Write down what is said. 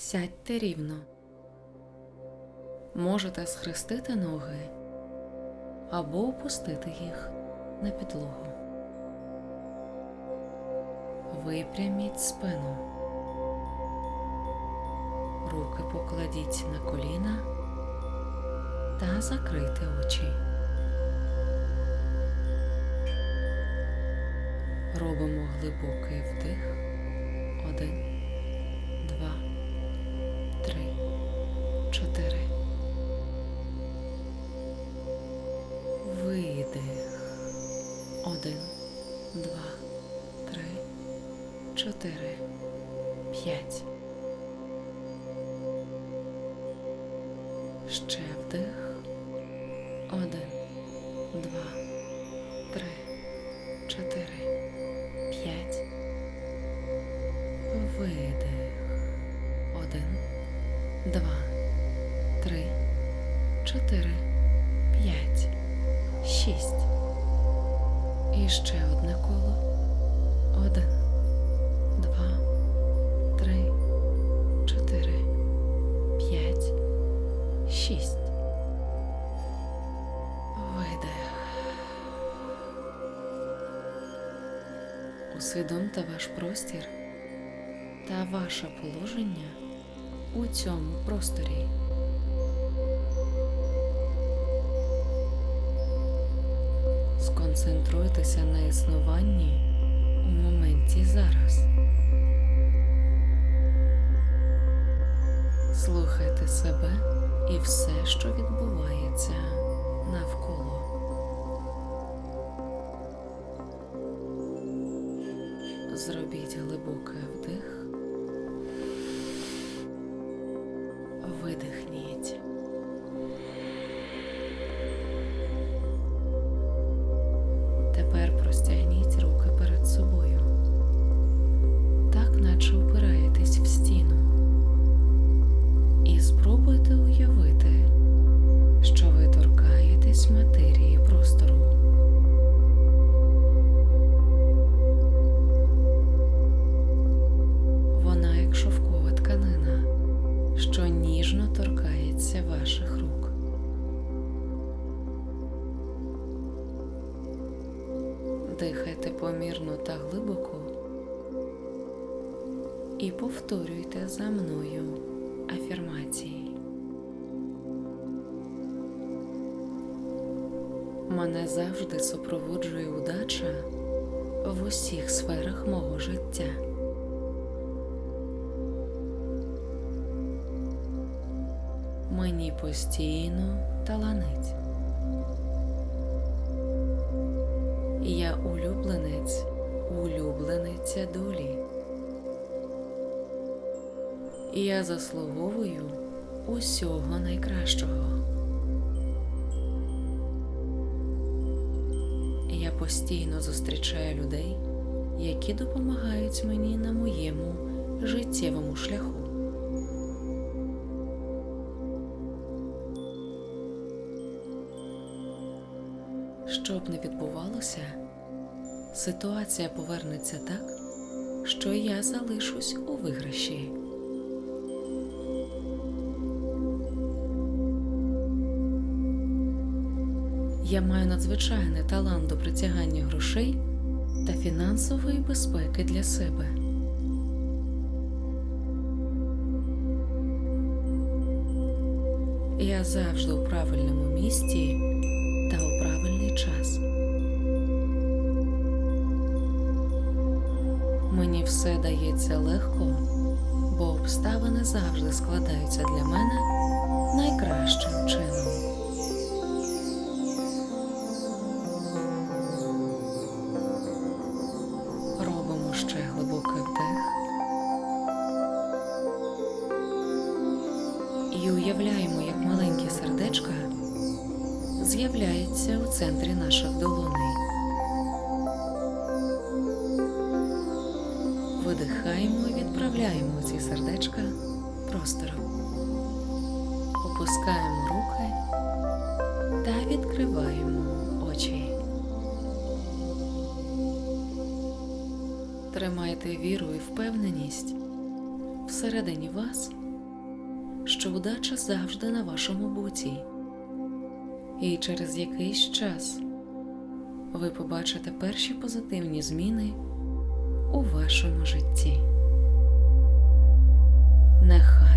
Сядьте рівно. Можете схрестити ноги або опустити їх на підлогу. Випряміть спину. Руки покладіть на коліна та закрийте очі. Робимо глибокий вдих. Один, чотири, п'ять. Ще вдих. Один, два, три, чотири, п'ять. Видих. Один, два, три, чотири, п'ять, шість. І ще одне коло. Один, шість. Видих. Усвідомте ваш простір та ваше положення у цьому просторі. Сконцентруйтеся на існуванні у моменті зараз. Слухайте себе і все, що відбувається навколо. Зробіть глибокий вдих. Видихніть. Тепер простягніть що ніжно торкається ваших рук. Дихайте помірно та глибоко і повторюйте за мною афірмації. Мене завжди супроводжує удача в усіх сферах мого життя. Мені постійно таланить. Я улюбленець, улюблениця долі. Я заслуговую усього найкращого. Я постійно зустрічаю людей, які допомагають мені на моєму життєвому шляху. Що б не відбувалося, ситуація повернеться так, що я залишусь у виграші. Я маю надзвичайний талант до притягання грошей та фінансової безпеки для себе. Я завжди у правильному місці все дається легко, бо обставини завжди складаються для мене найкращим чином. Робимо ще глибокий вдих і уявляємо, як маленькі сердечка з'являються у центрі наших долоней. І ці сердечка простором. Опускаємо руки та відкриваємо очі. Тримайте віру і впевненість всередині вас що удача завжди на вашому боці, і через якийсь час ви побачите перші позитивні зміни у вашому житті. Нехай